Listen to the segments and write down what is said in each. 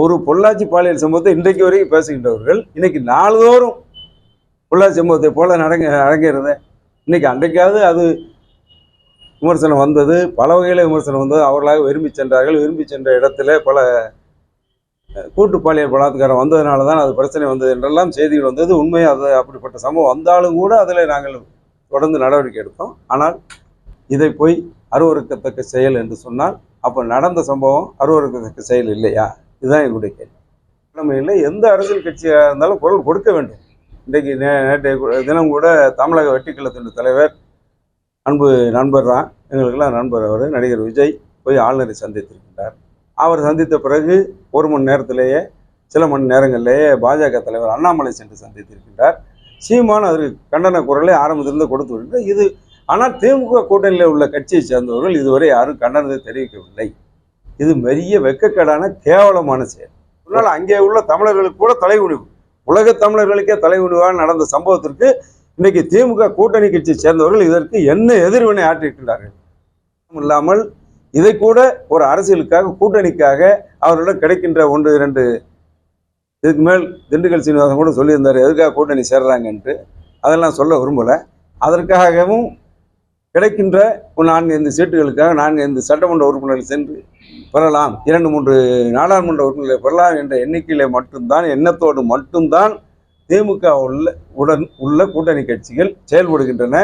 ஒரு பொள்ளாச்சி பாலியல் சம்பவத்தை இன்றைக்கு வரைக்கும் பேசுகின்றவர்கள் இன்னைக்கு நாள்தோறும் பொள்ளாச்சி சம்பவத்தை போல நடங்க நடங்கிறது இன்னைக்கு அன்றைக்காவது அது விமர்சனம் வந்தது பல வகையில் விமர்சனம் வந்தது. அவர்களாக விரும்பி சென்றார்கள். விரும்பி சென்ற இடத்துல பல கூட்டு பாலியல் பலாத்காரம் வந்ததுனால தான் அது பிரச்சனை வந்தது என்றெல்லாம் செய்திகள் வந்தது. உண்மை அது அப்படிப்பட்ட சம்பவம் வந்தாலும் கூட அதில் நாங்கள் தொடர்ந்து நடவடிக்கை எடுத்தோம். ஆனால் இதை போய் அருவருக்கத்தக்க செயல் என்று சொன்னால் அப்போ நடந்த சம்பவம் அருவருக்கத்தக்க செயல் இல்லையா? இதுதான் எங்களுடைய கேள்வி. நம்ம இல்லை எந்த அரசியல் கட்சியாக இருந்தாலும் குரல் கொடுக்க வேண்டும். இன்றைக்கு நே நேற்றைய தினம் கூட தமிழக வெட்டிக்கலத்தின் தலைவர் அன்பு நண்பர் தான் எங்களுக்கெல்லாம் நண்பர் அவர் நடிகர் விஜய் போய் ஆளுநரை சந்தித்திருக்கின்றார். அவர் சந்தித்த பிறகு ஒரு மணி நேரத்திலேயே சில மணி நேரங்களிலேயே பாஜக தலைவர் அண்ணாமலை சென்று சந்தித்திருக்கின்றார். சீமான் அதற்கு கண்டன குரலை ஆரம்பத்திலிருந்து கொடுத்து வருகின்றார். இது ஆனால் திமுக கூட்டணியில் உள்ள கட்சியை சேர்ந்தவர்கள் இதுவரை யாரும் கண்டனத்தை தெரிவிக்கவில்லை. இது பெரிய வெக்கக்கேடான கேவலமான செயல். அதனால் அங்கே உள்ள தமிழர்களுக்கு கூட தலைகுனிவு. உலக தமிழர்களுக்கே தலைகுனிவாக நடந்த சம்பவத்திற்கு இன்னைக்கு திமுக கூட்டணி கட்சியை சேர்ந்தவர்கள் இதற்கு என்ன எதிர்வினை ஆற்றியிருக்கின்றார்கள்? இல்லாமல் இதை கூட ஒரு அரசியலுக்காக கூட்டணிக்காக அவர்களிடம் கிடைக்கின்ற ஒன்று இரண்டு இதுக்கு மேல் திண்டுக்கல் சீனிவாசன் கூட சொல்லியிருந்தார் எதுக்காக கூட்டணி சேர்றாங்கன்ட்டு அதெல்லாம் சொல்ல விரும்பலை. அதற்காகவும் கிடைக்கின்ற ஒரு நான்கு ஐந்து சீட்டுகளுக்காக நான்கு ஐந்து சட்டமன்ற உறுப்பினர்கள் சென்று பெறலாம். இரண்டு மூன்று நாடாளுமன்ற உறுப்பினர்களை பெறலாம் என்ற எண்ணிக்கையில மட்டும்தான் எண்ணத்தோடு மட்டும்தான் திமுக உள்ள உடன் உள்ள கூட்டணி கட்சிகள் செயல்படுகின்றன.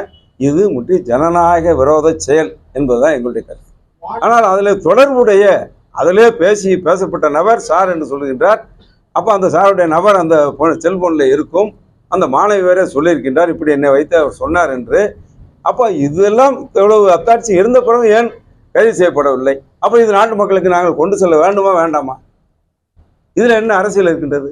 இது முற்றி ஜனநாயக விரோத செயல் என்பதுதான் எங்களுடைய கருத்து. ஆனால் அதில் தொடர்புடைய அதிலே பேசி பேசப்பட்ட நபர் சார் என்று சொல்லுகின்றார். அப்போ அந்த சாருடைய நபர் அந்த செல்போனில் இருக்கும். அந்த மாணவி வேற சொல்லியிருக்கின்றார். இப்படி என்னை வைத்து அவர் சொன்னார் என்று. அப்போ இதெல்லாம் இவ்வளவு அத்தாட்சி இருந்த பிறகு ஏன் கைது செய்யப்படவில்லை? அப்போ இது நாட்டு மக்களுக்கு நாங்கள் கொண்டு செல்ல வேண்டுமா வேண்டாமா? இதில் என்ன அரசியல் இருக்கின்றது?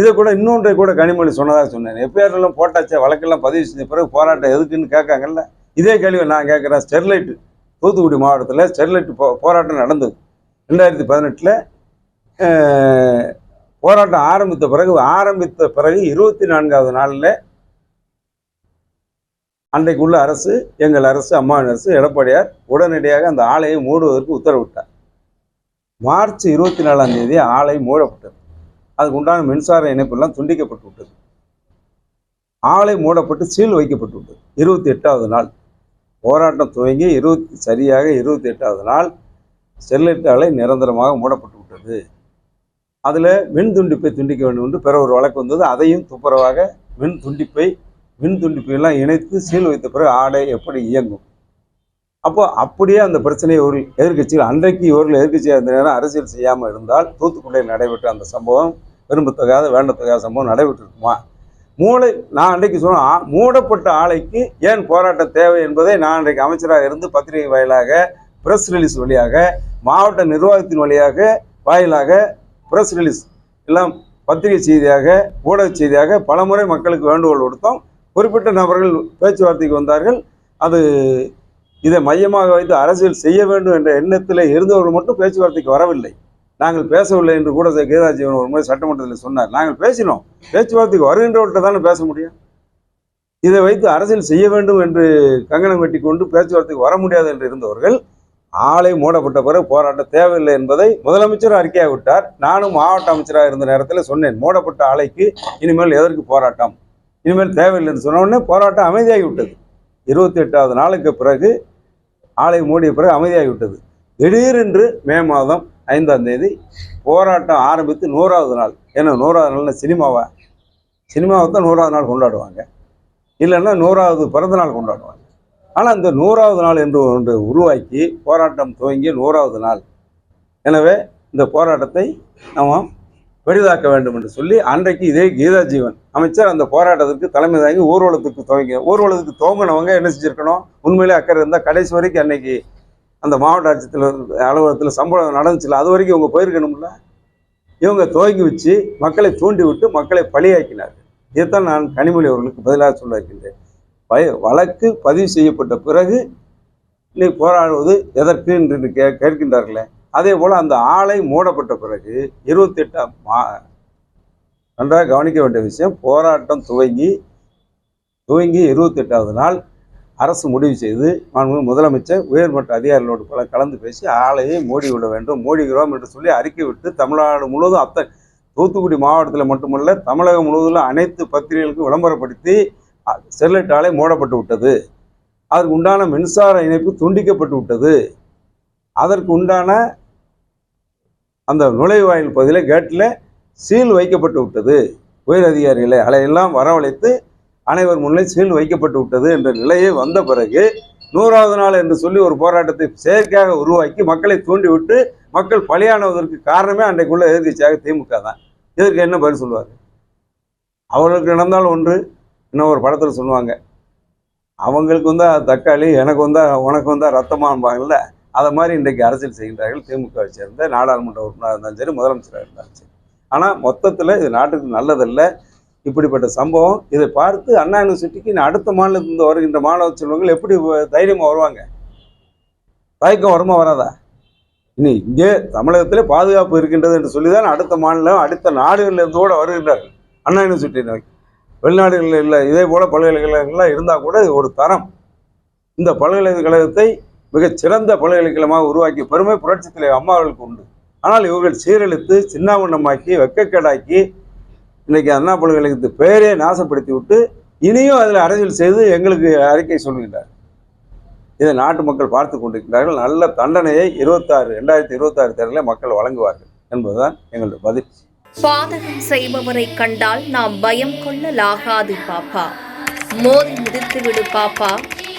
இதை கூட இன்னொன்றை கூட கனிமொழி சொன்னதாக சொன்னேன். எஃப்ஐஆர் போட்டாச்சே வழக்கெல்லாம் பதிவு செஞ்ச பிறகு போராட்டம் எதுக்குன்னு கேட்காங்கல்ல? இதே கேள்வி நான் கேட்குறேன். ஸ்டெர்லைட் தூத்துக்குடி மாவட்டத்தில் ஸ்டெர்லைட் போ போராட்டம் நடந்தது. ரெண்டாயிரத்தி பதினெட்டில் போராட்டம் ஆரம்பித்த பிறகு ஆரம்பித்த பிறகு இருபத்தி நான்காவது நாளில் அன்றைக்கு உள்ள அரசு எங்கள் அரசு அம்மாவின் அரசு எடப்பாடியார் உடனடியாக அந்த ஆலையை மூடுவதற்கு உத்தரவிட்டார். மார்ச் இருபத்தி நாலாம் தேதி ஆலை மூடப்பட்டது. அதுக்கு உண்டான மின்சார இணைப்பெல்லாம் துண்டிக்கப்பட்டு விட்டது. ஆலை மூடப்பட்டு சீல் வைக்கப்பட்டு விட்டது. இருபத்தி எட்டாவது நாள். போராட்டம் துவங்கி இருபத்தி சரியாக இருபத்தி எட்டாவது நாள் ஸ்டெர்லைட் ஆலை நிரந்தரமாக மூடப்பட்டு விட்டது. அதில் மின் துண்டிப்பை துண்டிக்க வேண்டும் என்று பிற ஒரு வழக்கு வந்தது. அதையும் துப்புரவாக மின் துண்டிப்பை மின் துண்டிப்பெல்லாம் இணைத்து சீல் வைத்த பிறகு ஆடை எப்படி இயங்கும்? அப்போ அப்படியே அந்த பிரச்சனையை ஒரு எதிர்கட்சிகள் அன்றைக்கு இவர்கள் எதிர்க்கட்சியாக இருந்த நேரம் அரசியல் செய்யாமல் இருந்தால் தூத்துக்குடியில் நடைபெற்ற அந்த சம்பவம் விரும்பத்தகாத வேண்டத்தகாத சம்பவம் நடைபெற்றிருக்குமா? மூளை நான் அன்றைக்கு சொன்னேன் மூடப்பட்ட ஆலைக்கு ஏன் போராட்டம் தேவை என்பதை நான் அன்றைக்கு அமைச்சராக இருந்து பத்திரிகை வாயிலாக பிரஸ் ரிலீஸ் வழியாக மாவட்ட நிர்வாகத்தின் வழியாக வாயிலாக பிரஸ் ரிலீஸ் எல்லாம் பத்திரிகை செய்தியாக ஊடக செய்தியாக பலமுறை மக்களுக்கு வேண்டுகோள் கொடுத்தோம். குறிப்பிட்ட நபர்கள் பேச்சுவார்த்தைக்கு வந்தார்கள். அது இதை மையமாக வைத்து அரசியல் செய்ய வேண்டும் என்ற எண்ணத்தில் இருந்தவர்கள் மட்டும் பேச்சுவார்த்தைக்கு வரவில்லை. நாங்கள் பேசவில்லை என்று கூட கீதாஜீவன் ஒரு முறை சட்டமன்றத்தில் சொன்னார். நாங்கள் பேசினோம். பேச்சுவார்த்தைக்கு வருகின்றவர்கிட்ட தானே பேச முடியும்? இதை வைத்து அரசியல் செய்ய வேண்டும் என்று கங்கணம் வெட்டி கொண்டு பேச்சுவார்த்தைக்கு வர முடியாது என்று இருந்தவர்கள் ஆலை மூடப்பட்ட பிறகு போராட்டம் தேவையில்லை என்பதை முதலமைச்சர் அறிக்கையாக விட்டார். நானும் மாவட்ட அமைச்சராக இருந்த நேரத்தில் சொன்னேன். மூடப்பட்ட ஆலைக்கு இனிமேல் எதற்கு போராட்டம்? இனிமேல் தேவையில்லைன்னு சொன்னோடனே போராட்டம் அமைதியாகி விட்டது இருபத்தி எட்டாவது நாளுக்கு பிறகு ஆலை மூடிய பிறகு அமைதியாகி விட்டது திடீரென்று மே மாதம் ஐந்தாம் தேதி போராட்டம் ஆரம்பித்து நூறாவது நாள். ஏன்னா நூறாவது நாள்னா சினிமாவா? சினிமாவை தான் நூறாவது நாள் கொண்டாடுவாங்க. இல்லைன்னா நூறாவது பிறந்த நாள் கொண்டாடுவாங்க. ஆனால் இந்த நூறாவது நாள் என்று ஒன்று உருவாக்கி போராட்டம் துவங்கி நூறாவது நாள். எனவே இந்த போராட்டத்தை நம்ம பெரிதாக்க வேண்டும் என்று சொல்லி அன்றைக்கு இதே கீதா ஜீவன் அமைச்சர் அந்த போராட்டத்திற்கு தலைமை தாங்கி ஊர்வலத்துக்கு துவங்கி ஊர்வலத்துக்கு துவங்கினவங்க என்ன செஞ்சிருக்கணும்? உண்மையிலே அக்கறை இருந்தால் கடைசி வரைக்கும் அன்னைக்கு அந்த மாவட்ட ஆட்சித்தலைவர் அலுவலகத்தில் சம்பளம் நடந்துச்சுல அது வரைக்கும் இவங்க போயிருக்கணும்ல? இவங்க துவங்கி வச்சு மக்களை தூண்டி விட்டு மக்களை பலியாக்கினார்கள் இதைத்தான் நான் கனிமொழி அவர்களுக்கு பதிலாக சொல்ல இருக்கின்றேன் பய வழக்கு பதிவு செய்யப்பட்ட பிறகு நீ போராடுவது எதற்கு என்று கே கேட்கின்றார்களே? அதே போல் அந்த ஆலை மூடப்பட்ட பிறகு இருபத்தி எட்டாம் மா நன்றாக கவனிக்க வேண்டிய விஷயம் போராட்டம் துவங்கி துவங்கி இருபத்தி எட்டாவது நாள் அரசு முடிவு செய்து முதலமைச்சர் உயர்மட்ட அதிகாரிகளோடு பல கலந்து பேசி ஆலையை மூடி விட வேண்டும் மூடுகிறோம் என்று சொல்லி அறிக்கை விட்டு தமிழ்நாடு முழுவதும் அத்த தூத்துக்குடி மாவட்டத்தில் மட்டுமல்ல தமிழகம் முழுவதும் அனைத்து பத்திரிகைகளுக்கும் விளம்பரப்படுத்தி ஸ்டெர்லைட் ஆலை மூடப்பட்டு விட்டது. அதற்கு உண்டான மின்சார இணைப்பு துண்டிக்கப்பட்டு விட்டது. அதற்கு உண்டான அந்த நுழைவாயில் பகுதியில் கேட்டில் சீல் வைக்கப்பட்டு விட்டது. உயர் அதிகாரிகளை அதையெல்லாம் வரவழைத்து அனைவர் முன்னே சீல் வைக்கப்பட்டு விட்டது என்ற நிலையே வந்த பிறகு நூறாவது நாள் என்று சொல்லி ஒரு போராட்டத்தை செயற்கையாக உருவாக்கி மக்களை தூண்டிவிட்டு மக்கள் பலியானதற்கு காரணமே அன்றைக்குள்ள எதிர்கட்சியாக திமுக தான். இதற்கு என்ன பதில் சொல்லுவார் அவர்களுக்கு நடந்தால் ஒன்று இன்னும் ஒரு படத்தில் சொல்லுவாங்க. அவங்களுக்கு வந்தால் தக்காளி எனக்கு வந்தால் உனக்கு வந்தால் ரத்தமாம்பாங்கல்ல. அதை மாதிரி இன்றைக்கு அரசியல் செய்கின்றார்கள். திமுகவை சேர்ந்த நாடாளுமன்ற உறுப்பினராக இருந்தாலும் சரி முதலமைச்சராக இருந்தாலும் சரி. ஆனால் மொத்தத்தில் இது நாட்டுக்கு நல்லதல்ல. இப்படிப்பட்ட சம்பவம். இதை பார்த்து அண்ணா யூனிவர்சிட்டிக்கு அடுத்த மாநிலத்திலிருந்து வருகின்ற மாணவ செல்வங்கள் எப்படி தைரியமாக வருவாங்க? தயக்கம் வருமா வராதா? இனி இங்கே தமிழகத்திலே பாதுகாப்பு இருக்கின்றது என்று சொல்லி தான் அடுத்த மாநிலம் அடுத்த நாடுகளிலிருந்து கூட வருகின்றார்கள் அண்ணா யூனிவர்சிட்டி நோக்கி வெளிநாடுகளில் இல்லை இதே போல் பல்கலைக்கழகங்கள்லாம் இருந்தால் கூட இது ஒரு தரம். இந்த பல்கலைக்கழகத்தை மிகச் சிறந்த பல்கலைக்கழகமாக உருவாக்கி பெருமை புரட்சித் தலைவர் அம்மா அவர்களுக்கு உண்டு. ஆனால் இவர்கள் சீரழித்து சின்னாவண்ணமாக்கி வெக்கக்கேடாக்கி இன்னைக்கு அண்ணா பல்கலைக்கழகத்து பெயரே நாசப்படுத்தி விட்டு இனியும் அதில் அரசியல் செய்து எங்களுக்கு அறிக்கை சொல்கின்றார். இதை நாட்டு மக்கள் பார்த்து கொண்டிருக்கிறார்கள். நல்ல தண்டனையை இருபத்தாறு ரெண்டாயிரத்தி இருபத்தாறு தேர்தலில் மக்கள் வழங்குவார்கள் என்பதுதான் எங்களுடைய பதில். பாதகம் செய்பவரை கண்டால் நாம் பயம் கொள்ளலாகாது பாப்பா. மோதி மிதித்து விடு பாப்பா.